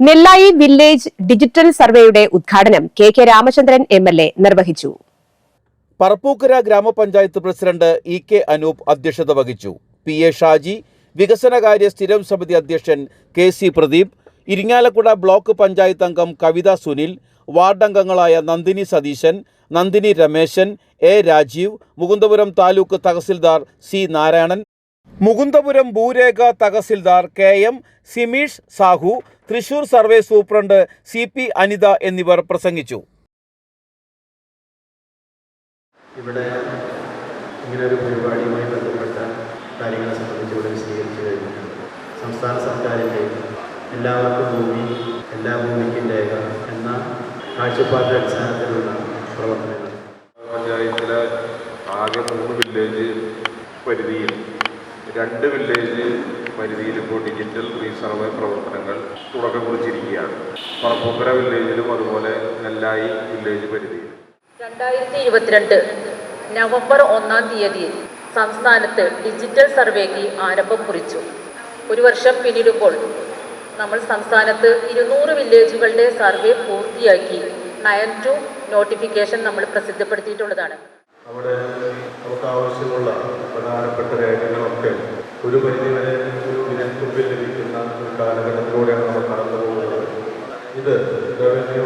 നെല്ലായി village digital സർവേയുടെ ഉദ്ഘാടനം K K Ramachandran M L A നിർവഹിച്ചു. പറപ്പൂക്കര ഗ്രാമപഞ്ചായത്ത് പ്രസിഡന്റ് ഇ കെ അനൂപ് അധ്യക്ഷത വഹിച്ചു. പി എ ഷാജി വികസനകാര്യ സ്ഥിരം സമിതി അധ്യക്ഷൻ K C Pradeep Irinjalakuda block panchayat അംഗം കവിത സുനിൽ വാർഡ് അംഗങ്ങളായ Nandini Satheesan Nandini Rameshan A Rajeev Mukundapuram taluk tahsildar C Narayanan Mukundapuram ഭൂരേഖ tahsildar K M Simeesh Sahu Thrissur survey superintendent C P Anitha എന്നിവർ പ്രസംഗിച്ചു. ഇവിടെ ഇങ്ങനെ ഒരു പരിപാടിയുമായി ബന്ധപ്പെട്ട കാര്യങ്ങളെ സംബന്ധിച്ച് ഇവിടെ വിശദീകരിച്ചു കഴിഞ്ഞിട്ടുണ്ട്. സംസ്ഥാന സർക്കാരിന്റെ എല്ലാവർക്കും ഭൂമി എല്ലാ ഭൂമിക്കും രേഖ എന്ന കാഴ്ചപ്പാടിന്റെ അടിസ്ഥാനത്തിലുള്ള പ്രവർത്തനങ്ങൾ. പഞ്ചായത്തിലെ ആകെ മൂന്ന് വില്ലേജ് പരിധിയിൽ രണ്ട് വില്ലേജ് പരിധിയിൽ ഇപ്പോൾ ഡിജിറ്റൽ റീസർവേ പ്രവർത്തനങ്ങൾ തുടക്കം കുറിച്ചിരിക്കുകയാണ് പറപ്പൂക്കര വില്ലേജിലും അതുപോലെ നെല്ലായി വില്ലേജ് പരിധിയിൽ രണ്ടായിരത്തി ഇരുപത്തിരണ്ട് നവംബർ ഒന്നാം തീയതി സംസ്ഥാനത്ത് ഡിജിറ്റൽ സർവേക്ക് ആരംഭം കുറിച്ചു. ഒരു വർഷം പിന്നിടുമ്പോൾ നമ്മൾ സംസ്ഥാനത്ത് ഇരുന്നൂറ് വില്ലേജുകളുടെ സർവേ പൂർത്തിയാക്കി നയൻ ടു നോട്ടിഫിക്കേഷൻ നമ്മൾ പ്രസിദ്ധപ്പെടുത്തിയിട്ടുള്ളതാണ്. അവിടെ നമുക്ക് ആവശ്യമുള്ള പ്രധാനപ്പെട്ട രേഖകളൊക്കെ ഒരു പരിധിവരെ ഒരു വിരൽത്തുമ്പിൽ ലഭിക്കുന്ന ഒരു കാലഘട്ടത്തിലൂടെയാണ് നമ്മൾ കടന്നു പോകുന്നത് ഇത് റവന്യൂ